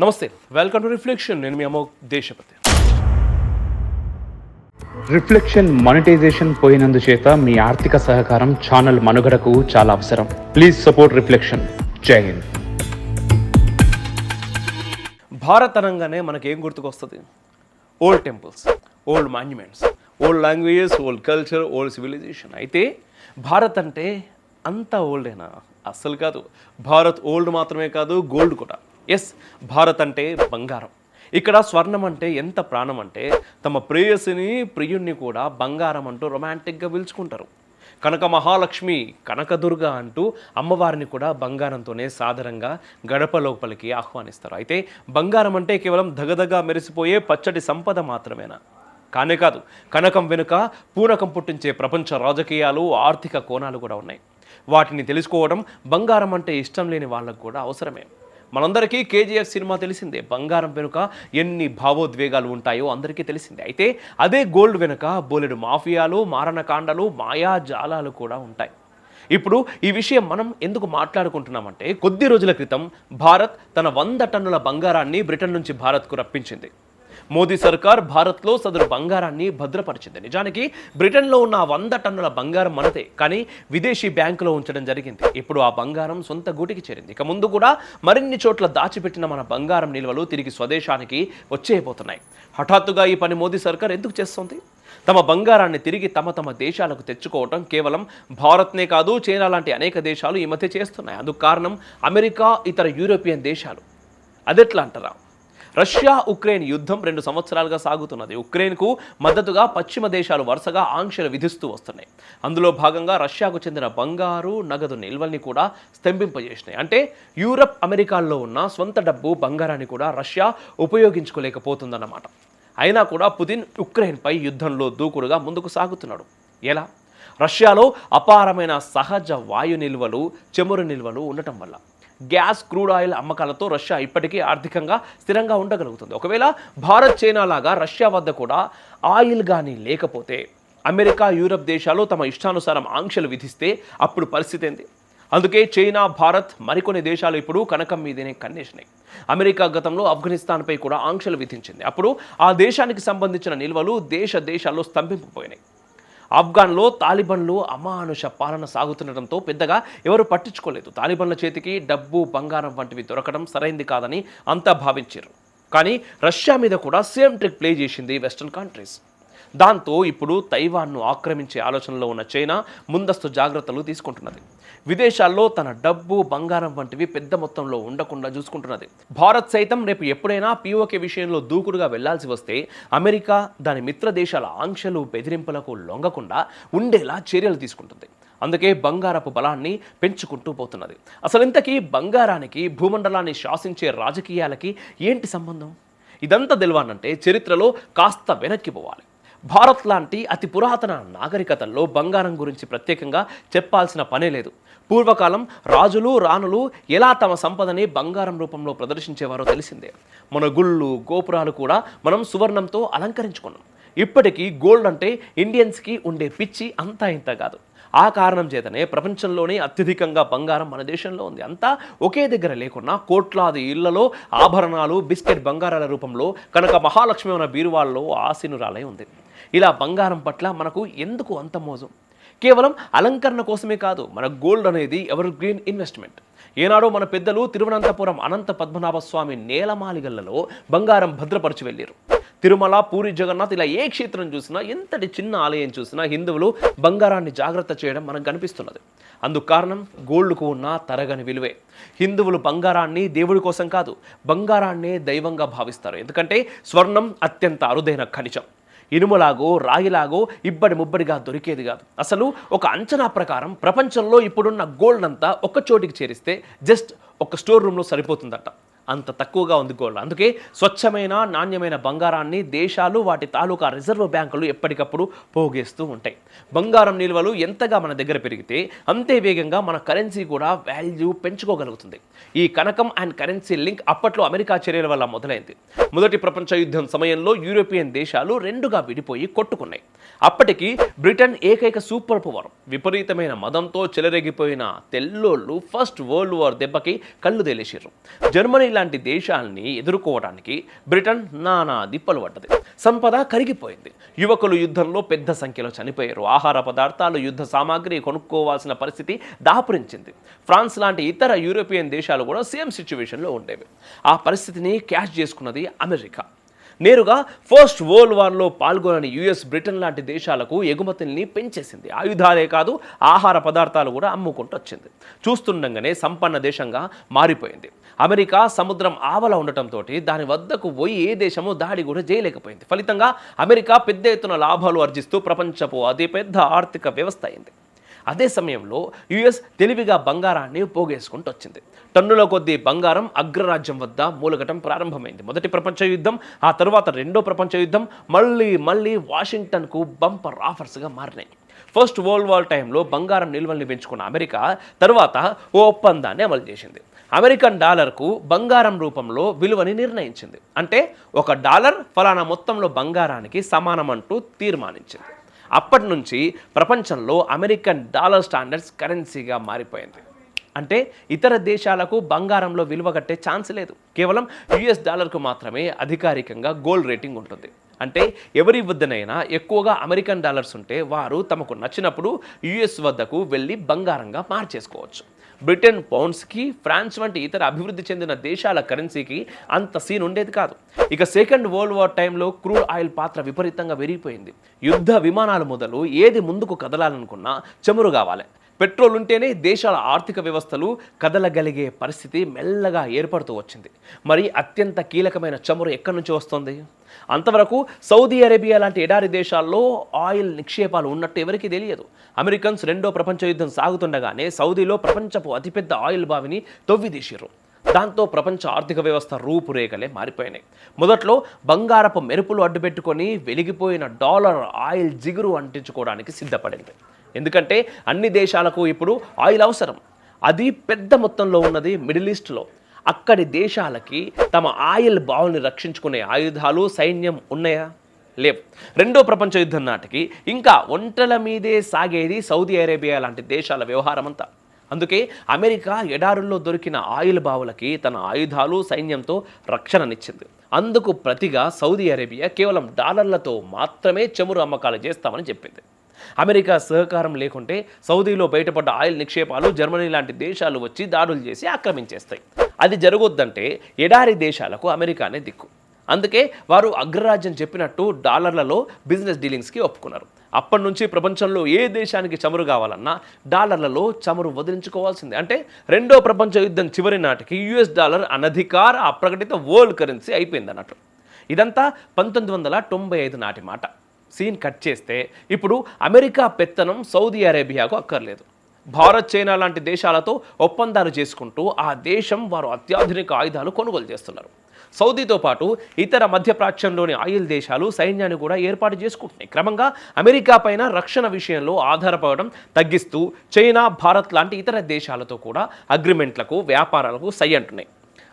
నమస్తే welcome to reflection నేను మీ అమోక్ దేశపతి. రిఫ్లెక్షన్ మానిటైజేషన్ పోయినందుచేత మీ ఆర్థిక సహకారం ఛానల్ మనుగడకు చాలా అవసరం. ప్లీజ్ సపోర్ట్ రిఫ్లెక్షన్ జై హింద్ భారత్ అనగానే మనకేం గుర్తుకొస్తుంది? Old temples old monuments old languages old culture old civilization అయితే భారత్ అంటే అంత ఓల్డేనా అస్సలు కాదు. భారత్ ఓల్డ్ మాత్రమే కాదు గోల్డ్ కూడా. ఎస్ భారత్ అంటే బంగారం. ఇక్కడ స్వర్ణం అంటే ఎంత ప్రాణం అంటే తమ ప్రేయసిని ప్రియుణ్ణి కూడా బంగారం అంటూ రొమాంటిక్గా పిలుచుకుంటారు. కనక మహాలక్ష్మి కనకదుర్గ అంటూ అమ్మవారిని కూడా బంగారంతోనే సాధారణంగా గడప లోపలికి ఆహ్వానిస్తారు. అయితే బంగారం అంటే కేవలం దగదగా మెరిసిపోయే పచ్చటి సంపద మాత్రమేనా? కానే కాదు కనకం వెనుక పూనకం పుట్టించే ప్రపంచ రాజకీయాలు ఆర్థిక కోణాలు కూడా ఉన్నాయి. వాటిని తెలుసుకోవడం బంగారం అంటే ఇష్టం లేని వాళ్ళకు కూడా అవసరమే. మనందరికీ కేజీఎఫ్ సినిమా తెలిసిందే. బంగారం వెనుక ఎన్ని భావోద్వేగాలు ఉంటాయో అందరికీ తెలిసిందే. అయితే అదే గోల్డ్ వెనుక బోలెడు మాఫియాలు మారణకాండలు మాయాజాలాలు కూడా ఉంటాయి. ఇప్పుడు ఈ విషయం మనం ఎందుకు మాట్లాడుకుంటున్నామంటే కొద్ది రోజుల క్రితం భారత్ తన వంద టన్నుల బంగారాన్ని బ్రిటన్ నుంచి భారత్కు రప్పించింది. మోదీ సర్కార్ భారత్లో సదరు బంగారాన్ని భద్రపరిచింది. నిజానికి బ్రిటన్లో ఉన్న వంద టన్నుల బంగారం మనదే కానీ విదేశీ బ్యాంకులో ఉంచడం జరిగింది. ఇప్పుడు ఆ బంగారం సొంత గూటికి చేరింది. ఇక ముందు కూడా మరిన్ని చోట్ల దాచిపెట్టిన మన బంగారం నిల్వలు తిరిగి స్వదేశానికి వచ్చేయబోతున్నాయి. హఠాత్తుగా ఈ పని మోదీ సర్కార్ ఎందుకు చేస్తుంది? తమ బంగారాన్ని తిరిగి తమ తమ దేశాలకు తెచ్చుకోవటం కేవలం భారత్నే కాదు చైనా లాంటి అనేక దేశాలు ఈ మధ్య చేస్తున్నాయి. అందుకు కారణం అమెరికా ఇతర యూరోపియన్ దేశాలు. అదెట్లా అంటారా? రష్యా ఉక్రెయిన్ యుద్ధం రెండు సంవత్సరాలుగా సాగుతున్నది. ఉక్రెయిన్కు మద్దతుగా పశ్చిమ దేశాలు వరుసగా ఆంక్షలు విధిస్తూ వస్తున్నాయి. అందులో భాగంగా రష్యాకు చెందిన బంగారు నగదు నిల్వల్ని కూడా స్తంభింపజేసినాయి. అంటే యూరప్ అమెరికాల్లో ఉన్న సొంత డబ్బు బంగారాన్ని కూడా రష్యా ఉపయోగించుకోలేకపోతుందన్నమాట. అయినా కూడా పుతిన్ ఉక్రెయిన్పై యుద్ధంలో దూకుడుగా ముందుకు సాగుతున్నాడు. ఎలా? రష్యాలో అపారమైన సహజ వాయు నిల్వలు చమురు నిల్వలు ఉండటం వల్ల. గ్యాస్ క్రూడ్ ఆయిల్ అమ్మకాలతో రష్యా ఇప్పటికీ ఆర్థికంగా స్థిరంగా ఉండగలుగుతుంది. ఒకవేళ భారత్ చైనా లాగా రష్యా వద్ద కూడా ఆయిల్ కానీ లేకపోతే అమెరికా యూరప్ దేశాలు తమ ఇష్టానుసారం ఆంక్షలు విధిస్తే అప్పుడు పరిస్థితి ఏంది? అందుకే చైనా భారత్ మరికొన్ని దేశాలు ఇప్పుడు కనకం మీదనే కన్నేసినాయి. అమెరికా గతంలో ఆఫ్ఘనిస్తాన్పై కూడా ఆంక్షలు విధించింది. అప్పుడు ఆ దేశానికి సంబంధించిన నిల్వలు దేశ దేశాల్లో స్తంభింపుపోయినాయి ఆఫ్ఘాన్లో తాలిబన్లు అమానుష పాలన సాగుతుండటంతో పెద్దగా ఎవరు పట్టించుకోలేదు. తాలిబన్ల చేతికి డబ్బు బంగారం వంటివి దొరకడం సరైంది కాదని అంతా భావించారు. కానీ రష్యా మీద కూడా సేమ్ ట్రిక్ ప్లే చేసింది వెస్టర్న్ కంట్రీస్. దాంతో ఇప్పుడు తైవాన్ను ఆక్రమించే ఆలోచనలో ఉన్న చైనా ముందస్తు జాగ్రత్తలు తీసుకుంటున్నది. విదేశాల్లో తన డబ్బు బంగారం వంటివి పెద్ద మొత్తంలో ఉండకుండా చూసుకుంటున్నది. భారత్ సైతం రేపు ఎప్పుడైనా పీఓకే విషయంలో దూకుడుగా వెళ్ళాల్సి వస్తే అమెరికా దాని మిత్ర దేశాల ఆంక్షలు బెదిరింపులకు లొంగకుండా ఉండేలా చర్యలు తీసుకుంటుంది. అందుకే బంగారపు బలాన్ని పెంచుకుంటూ పోతున్నది. అసలు ఇంతకీ బంగారానికి భూమండలాన్ని శాసించే రాజకీయాలకి ఏంటి సంబంధం? ఇదంతా తెలవాలంటే చరిత్రలో కాస్త వెనక్కి పోవాలి. భారత్ లాంటి అతి పురాతన నాగరికతల్లో బంగారం గురించి ప్రత్యేకంగా చెప్పాల్సిన పనే లేదు. పూర్వకాలం రాజులు రాణులు ఎలా తమ సంపదని బంగారం రూపంలో ప్రదర్శించేవారో తెలిసిందే. మన గుళ్ళు గోపురాలు కూడా మనం సువర్ణంతో అలంకరించుకున్నాం. ఇప్పటికీ గోల్డ్ అంటే ఇండియన్స్కి ఉండే పిచ్చి అంతా ఇంత కాదు. ఆ కారణం చేతనే ప్రపంచంలోనే అత్యధికంగా బంగారం మన దేశంలో ఉంది. అంతా ఒకే దగ్గర లేకున్నా కోట్లాది ఇళ్ళలో ఆభరణాలు బిస్కెట్ బంగారాల రూపంలో కనుక మహాలక్ష్మి ఉన్న బీరువాల్లో ఆసీనురాలై ఉంది. ఇలా బంగారం పట్ల మనకు ఎందుకు అంత మోజం? కేవలం అలంకరణ కోసమే కాదు మన గోల్డ్ అనేది ఎవర్ గ్రీన్ ఇన్వెస్ట్మెంట్. ఏనాడో మన పెద్దలు తిరువనంతపురం అనంత పద్మనాభ స్వామి నేలమాలిగలలో బంగారం భద్రపరచి వెళ్ళారు. తిరుమల పూరి జగన్నాథ్ ఇలా ఏ క్షేత్రం చూసినా ఎంతటి చిన్న ఆలయం చూసినా హిందువులు బంగారాన్ని జాగ్రత్త చేయడం మనకు కనిపిస్తున్నది. అందుకు కారణం గోల్డ్కు ఉన్న తరగని విలువే. హిందువులు బంగారాన్ని దేవుడి కోసం కాదు బంగారాన్నే దైవంగా భావిస్తారు. ఎందుకంటే స్వర్ణం అత్యంత అరుదైన ఖనిజం. ఇనుములాగో రాగిలాగో ఇబ్బడి ముబ్బడిగా దొరికేది కాదు. అసలు ఒక అంచనా ప్రకారం ప్రపంచంలో ఇప్పుడున్న గోల్డ్ అంతా ఒక చోటికి చేరిస్తే జస్ట్ ఒక స్టోర్ రూమ్లో సరిపోతుందట. అంత తక్కువగా ఉంది గోల్డ్. అందుకే స్వచ్ఛమైన నాణ్యమైన బంగారాన్ని దేశాలు వాటి తాలూకా రిజర్వ్ బ్యాంకులు ఎప్పటికప్పుడు పోగేస్తూ ఉంటాయి. బంగారం నిల్వలు ఎంతగా మన దగ్గర పెరిగితే అంతే వేగంగా మన కరెన్సీ కూడా వాల్యూ పెంచుకోగలుగుతుంది. ఈ కనకం అండ్ కరెన్సీ లింక్ అప్పట్లో అమెరికా చర్యల వల్ల మొదలైంది. మొదటి ప్రపంచ యుద్ధం సమయంలో యూరోపియన్ దేశాలు రెండుగా విడిపోయి కొట్టుకున్నాయి. అప్పటికి బ్రిటన్ ఏకైక సూపర్ పవర్ విపరీతమైన మదంతో చెలరేగిపోయిన తెల్లోళ్ళు ఫస్ట్ వరల్డ్ వార్ దెబ్బకి కళ్ళు తేలేసారు జర్మనీ లాంటి దేశాలని ఎదుర్కోవడానికి బ్రిటన్ నానా దిప్పలు పడ్డది. సంపద కరిగిపోయింది. యువకులు యుద్ధంలో పెద్ద సంఖ్యలో చనిపోయారు. ఆహార పదార్థాలు యుద్ధ సామాగ్రి కొనుక్కోవాల్సిన పరిస్థితి దాపురించింది. ఫ్రాన్స్ లాంటి ఇతర యూరోపియన్ దేశాలు కూడా సేమ్ సిచ్యువేషన్లో ఉండేవి. ఆ పరిస్థితిని క్యాష్ చేసుకున్నది అమెరికా. నేరుగా ఫస్ట్ వరల్డ్ వార్లో పాల్గొనని యుఎస్ బ్రిటన్ లాంటి దేశాలకు ఎగుమతుల్ని పెంచేసింది. ఆయుధాలే కాదు ఆహార పదార్థాలు కూడా అమ్ముకుంటూ వచ్చింది చూస్తుండగానే సంపన్న దేశంగా మారిపోయింది. అమెరికా సముద్రం ఆవల ఉండటంతో దాని వద్దకు పోయి ఏ దేశము దాడి కూడా చేయలేకపోయింది. ఫలితంగా అమెరికా పెద్ద ఎత్తున లాభాలు ఆర్జిస్తూ ప్రపంచపు అతిపెద్ద ఆర్థిక వ్యవస్థ అయింది. అదే సమయంలో యుఎస్ తెలివిగా బంగారాన్ని పోగేసుకుంటూ వచ్చింది టన్నుల కొద్దీ బంగారం అగ్రరాజ్యం వద్ద మూలగటం ప్రారంభమైంది. మొదటి ప్రపంచ యుద్ధం ఆ తర్వాత రెండో ప్రపంచ యుద్ధం మళ్ళీ మళ్ళీ వాషింగ్టన్కు బంపర్ ఆఫర్స్గా మారినాయి. ఫస్ట్ వరల్డ్ వార్ టైంలో బంగారం నిల్వల్ని పెంచుకున్న అమెరికా తర్వాత ఓ ఒప్పందాన్ని అమలు చేసింది. అమెరికన్ డాలర్కు బంగారం రూపంలో విలువని నిర్ణయించింది. అంటే ఒక డాలర్ ఫలానా మొత్తంలో బంగారానికి సమానమంటూ తీర్మానించింది. అప్పటి నుంచి ప్రపంచంలో అమెరికన్ డాలర్ స్టాండర్డ్స్ కరెన్సీగా మారిపోయింది. అంటే ఇతర దేశాలకు బంగారంలో విలువ కట్టే ఛాన్స్ లేదు. కేవలం యుఎస్ డాలర్కు మాత్రమే అధికారికంగా గోల్డ్ రేటింగ్ ఉంటుంది. అంటే ఎవరి వద్దనైనా ఎక్కువగా అమెరికన్ డాలర్స్ ఉంటే వారు తమకు నచ్చినప్పుడు యుఎస్ వద్దకు వెళ్ళి బంగారంగా మార్చేసుకోవచ్చు. బ్రిటన్ పౌండ్స్కి ఫ్రాన్స్ వంటి ఇతర అభివృద్ధి చెందిన దేశాల కరెన్సీకి అంత సీన్ ఉండేది కాదు. ఇక సెకండ్ వరల్డ్ వార్ టైంలో క్రూడ్ ఆయిల్ పాత్ర విపరీతంగా పెరిగిపోయింది యుద్ధ విమానాలు మొదలు ఏది ముందుకు కదలాలనుకున్నా చమురు కావాలి. పెట్రోల్ ఉంటేనే దేశాల ఆర్థిక వ్యవస్థలు కదలగలిగే పరిస్థితి మెల్లగా ఏర్పడుతూ వచ్చింది. మరి అత్యంత కీలకమైన చమురు ఎక్కడి నుంచి వస్తుంది? అంతవరకు సౌదీ అరేబియా లాంటి ఎడారి దేశాల్లో ఆయిల్ నిక్షేపాలు ఉన్నట్టు ఎవరికీ తెలియదు. అమెరికన్స్ రెండో ప్రపంచ యుద్ధం సాగుతుండగానే సౌదీలో ప్రపంచపు అతిపెద్ద ఆయిల్ బావిని తొవ్విదీశారు దాంతో ప్రపంచ ఆర్థిక వ్యవస్థ రూపురేఖలే మారిపోయినాయి. మొదట్లో బంగారపు మెరుపులు అడ్డుపెట్టుకొని వెలిగిపోయిన డాలర్ ఆయిల్ జిగురు అంటించుకోవడానికి సిద్ధపడింది. ఎందుకంటే అన్ని దేశాలకు ఇప్పుడు ఆయిల్ అవసరం. అది పెద్ద మొత్తంలో ఉన్నది మిడిల్ ఈస్ట్లో. అక్కడి దేశాలకి తమ ఆయిల్ బావుల్ని రక్షించుకునే ఆయుధాలు సైన్యం ఉన్నాయా? లేవు. రెండో ప్రపంచ యుద్ధం నాటికి ఇంకా ఒంటల మీదే సాగేది సౌదీ అరేబియా లాంటి దేశాల వ్యవహారం అంతా. అందుకే అమెరికా ఎడారుల్లో దొరికిన ఆయిల్ బావులకి తన ఆయుధాలు సైన్యంతో రక్షణనిచ్చింది. అందుకు ప్రతిగా సౌదీ అరేబియా కేవలం డాలర్లతో మాత్రమే చమురు అమ్మకాలు చేస్తామని చెప్పింది. అమెరికా సహకారం లేకుంటే సౌదీలో బయటపడ్డ ఆయిల్ నిక్షేపాలు జర్మనీ లాంటి దేశాలు వచ్చి దాడులు చేసి ఆక్రమించేస్తాయి. అది జరగొద్దంటే ఎడారి దేశాలకు అమెరికానే దిక్కు. అందుకే వారు అగ్రరాజ్యం చెప్పినట్టు డాలర్లలో బిజినెస్ డీలింగ్స్కి ఒప్పుకున్నారు. అప్పటి నుంచి ప్రపంచంలో ఏ దేశానికి చమురు కావాలన్నా డాలర్లలో చమురు వదిలించుకోవాల్సిందే. అంటే రెండో ప్రపంచ యుద్ధం చివరి నాటికి యుఎస్ డాలర్ అనధికార అప్రకటిత వరల్డ్ కరెన్సీ అయిపోయింది అన్నట్టు ఇదంతా పంతొమ్మిది వందల తొంభై ఐదు నాటి మాట. సీన్ కట్ చేస్తే ఇప్పుడు అమెరికా పెత్తనం సౌదీ అరేబియాకు అక్కర్లేదు. భారత్ చైనా లాంటి దేశాలతో ఒప్పందాలు చేసుకుంటూ ఆ దేశం వారు అత్యాధునిక ఆయుధాలు కొనుగోలు చేస్తున్నారు. సౌదీతో పాటు ఇతర మధ్యప్రాచ్యంలోని ఆయిల్ దేశాలు సైన్యాన్ని కూడా ఏర్పాటు చేసుకుంటున్నాయి. క్రమంగా అమెరికా పైన రక్షణ విషయంలో ఆధారపడడం తగ్గిస్తూ చైనా భారత్ లాంటి ఇతర దేశాలతో కూడా అగ్రిమెంట్లకు వ్యాపారాలకు సై అంటున్నాయి.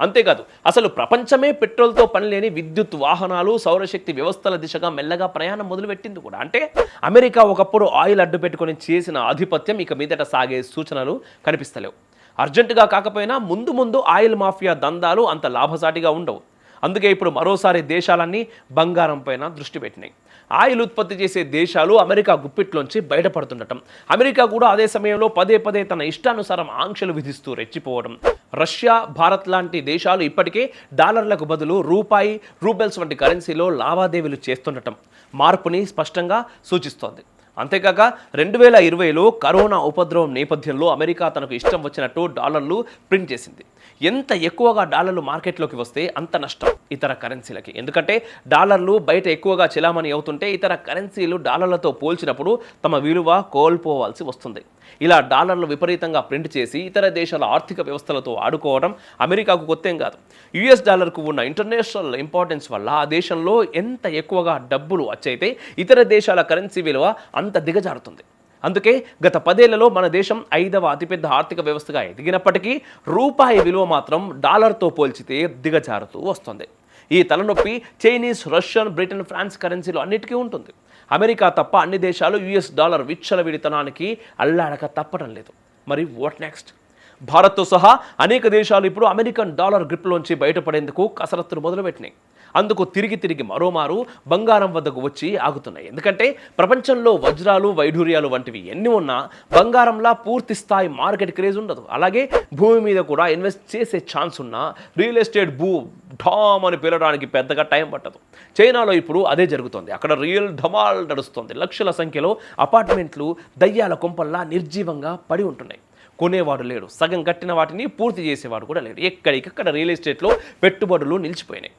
అంతేకాదు అసలు ప్రపంచమే పెట్రోల్తో పనిలేని విద్యుత్ వాహనాలు సౌరశక్తి వ్యవస్థల దిశగా మెల్లగా ప్రయాణం మొదలుపెట్టింది కూడా. అంటే అమెరికా ఒకప్పుడు ఆయిల్ అడ్డు పెట్టుకొని చేసిన ఆధిపత్యం ఇక మీదట సాగే సూచనలు కనిపిస్తలేవు. అర్జెంటుగా కాకపోయినా ముందు ముందు ఆయిల్ మాఫియా దందాలు అంత లాభసాటిగా ఉండవు. అందుకే ఇప్పుడు మరోసారి దేశాలన్నీ బంగారం పైన దృష్టి పెట్టినాయి. ఆయిల్ ఉత్పత్తి చేసే దేశాలు అమెరికా గుప్పిట్లోంచి బయటపడుతుండటం. అమెరికా కూడా అదే సమయంలో పదే పదే తన ఇష్టానుసారం ఆంక్షలు విధిస్తూ రెచ్చిపోవడం. రష్యా భారత్ లాంటి దేశాలు ఇప్పటికే డాలర్లకు బదులు రూపాయి రూబెల్స్ వంటి కరెన్సీలో లావాదేవీలు చేస్తుండటం మార్పుని స్పష్టంగా సూచిస్తోంది. అంతేకాక రెండు వేల ఇరవైలో కరోనా ఉపద్రవం నేపథ్యంలో అమెరికా తనకు ఇష్టం వచ్చినట్టు డాలర్లు ప్రింట్ చేసింది. ఎంత ఎక్కువగా డాలర్లు మార్కెట్లోకి వస్తే అంత నష్టం ఇతర కరెన్సీలకి. ఎందుకంటే డాలర్లు బయట ఎక్కువగా చెలామణి అవుతుంటే ఇతర కరెన్సీలు డాలర్లతో పోల్చినప్పుడు తమ విలువ కోల్పోవాల్సి వస్తుంది. ఇలా డాలర్లు విపరీతంగా ప్రింట్ చేసి ఇతర దేశాల ఆర్థిక వ్యవస్థలతో ఆడుకోవడం అమెరికాకు కొత్తేం కాదు. యుఎస్ డాలర్కు ఉన్న ఇంటర్నేషనల్ ఇంపార్టెన్స్ వల్ల ఆ దేశంలో ఎంత ఎక్కువగా డబ్బులు వచ్చైతే ఇతర దేశాల కరెన్సీ విలువ అంత దిగజారుతుంది. అందుకే గత పదేళ్ళలో మన దేశం ఐదవ అతిపెద్ద ఆర్థిక వ్యవస్థగా ఎదిగినప్పటికీ రూపాయి విలువ మాత్రం డాలర్తో పోల్చితే దిగజారుతూ వస్తుంది. ఈ తలనొప్పి చైనీస్ రష్యన్ బ్రిటన్ ఫ్రాన్స్ కరెన్సీలు అన్నిటికీ ఉంటుంది. అమెరికా తప్ప అన్ని దేశాలు యుఎస్ డాలర్ విచ్చలవిడితనానికి అల్లాడక తప్పడం లేదు. మరి వాట్ నెక్స్ట్? భారత్తో సహా అనేక దేశాలు ఇప్పుడు అమెరికన్ డాలర్ గ్రిప్లోంచి బయటపడేందుకు కసరత్తులు మొదలుపెట్టినాయి. అందుకు తిరిగి తిరిగి మరోమారు బంగారం వద్దకు వచ్చి ఆగుతున్నాయి. ఎందుకంటే ప్రపంచంలో వజ్రాలు వైఢూర్యాలు వంటివి ఎన్ని ఉన్నా బంగారంలా పూర్తి స్థాయి మార్కెట్ క్రేజ్ ఉండదు. అలాగే భూమి మీద కూడా ఇన్వెస్ట్ చేసే ఛాన్స్ ఉన్నా రియల్ ఎస్టేట్ భూ ఢామ్ అని పిలవడానికి పెద్దగా టైం పట్టదు. చైనాలో ఇప్పుడు అదే జరుగుతుంది. అక్కడ రియల్ ధమాల్ నడుస్తుంది. లక్షల సంఖ్యలో అపార్ట్మెంట్లు దయ్యాల కొంపల్లా నిర్జీవంగా పడి ఉంటున్నాయి. కొనేవాడు లేడు. సగం కట్టిన వాటిని పూర్తి చేసేవాడు కూడా లేడు. ఎక్కడికక్కడ రియల్ ఎస్టేట్లో పెట్టుబడులు నిలిచిపోయినాయి.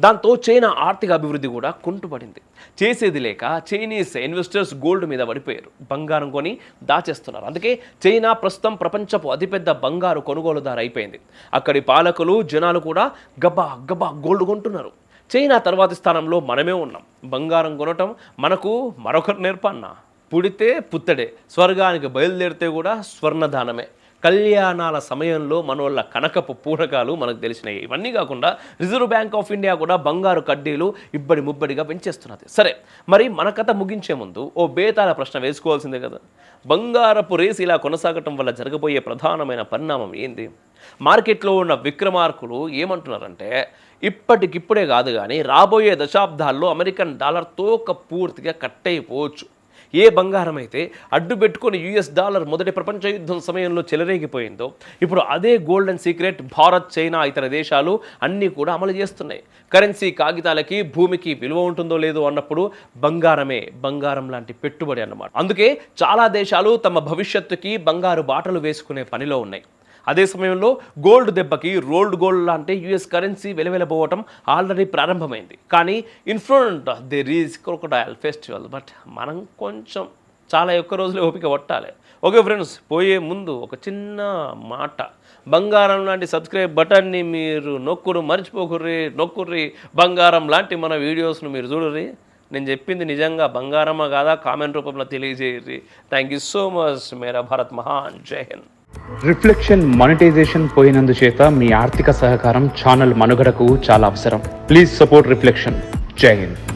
దాంతో చైనా ఆర్థిక అభివృద్ధి కూడా కుంటుపడింది. చేసేది లేక చైనీస్ ఇన్వెస్టర్స్ గోల్డ్ మీద పడిపోయారు. బంగారం కొని దాచేస్తున్నారు. అందుకే చైనా ప్రస్తుతం ప్రపంచపు అతిపెద్ద బంగారు కొనుగోలుదారు అయిపోయింది. అక్కడి పాలకులు జనాలు కూడా గబా గబా గోల్డ్ కొంటున్నారు. చైనా తర్వాతి స్థానంలో మనమే ఉన్నాం. బంగారం కొనటం మనకు మరొకరు నేర్పన్నా. పుడితే పుత్తడే. స్వర్గానికి బయలుదేరితే కూడా స్వర్ణదానమే. కళ్యాణాల సమయంలో మనోళ్ళ కనకపు పూరకాలు మనకు తెలిసినాయి ఇవన్నీ కాకుండా రిజర్వ్ బ్యాంక్ ఆఫ్ ఇండియా కూడా బంగారు కడ్డీలు ఇబ్బడి ముబ్బడిగా పెంచేస్తున్నది. సరే మరి మన కథ ముగించే ముందు ఓ బేతాల ప్రశ్న వేసుకోవాల్సిందే కదా. బంగారపు రేసు ఇలా కొనసాగటం వల్ల జరగబోయే ప్రధానమైన పరిణామం ఏంది? మార్కెట్లో ఉన్న విక్రమార్కులు ఏమంటున్నారంటే ఇప్పటికిప్పుడే కాదు కానీ రాబోయే దశాబ్దాల్లో అమెరికన్ డాలర్ తోక పూర్తిగా కట్ అయిపోవచ్చు ఏ బంగారం అయితే అడ్డు పెట్టుకుని యుఎస్ డాలర్ మొదటి ప్రపంచ యుద్ధం సమయంలో చెలరేగిపోయిందో ఇప్పుడు అదే గోల్డెన్ సీక్రెట్ భారత్ చైనా ఇతర దేశాలు అన్నీ కూడా అమలు చేస్తున్నాయి. కరెన్సీ కాగితాలకి భూమికి విలువ ఉంటుందో లేదో అన్నప్పుడు బంగారమే బంగారం లాంటి పెట్టుబడి అన్నమాట. అందుకే చాలా దేశాలు తమ భవిష్యత్తుకి బంగారు బాటలు వేసుకునే పనిలో ఉన్నాయి. అదే సమయంలో గోల్డ్ దెబ్బకి రోల్డ్ గోల్డ్ లాంటి యుఎస్ కరెన్సీ వెలవెలబోవటం ఆల్రెడీ ప్రారంభమైంది. కానీ in the reese crocodile festival but మనం కొంచెం చాలా ఎక్కువ రోజులు ఓపిక పట్టాలి. ఓకే ఫ్రెండ్స్ పోయే ముందు ఒక చిన్న మాట. బంగారం లాంటి సబ్స్క్రైబ్ బటన్ని మీరు నొక్కురు మర్చిపోకుర్రి నొక్కుర్రి. బంగారం లాంటి మన వీడియోస్ను మీరు చూడరి నేను చెప్పింది నిజంగా బంగారమా కాదా? కామెంట్ రూపంలో తెలియజేయర్రి. థ్యాంక్ యూ సో మచ్ మేరా భారత్ మహాన్. జై హింద్. రిఫ్లెక్షన్ మానిటైజేషన్ పోయినందుచేత మీ ఆర్థిక సహకారం ఛానల్ మనుగడకు చాలా అవసరం. Please support reflection. జై హింద్.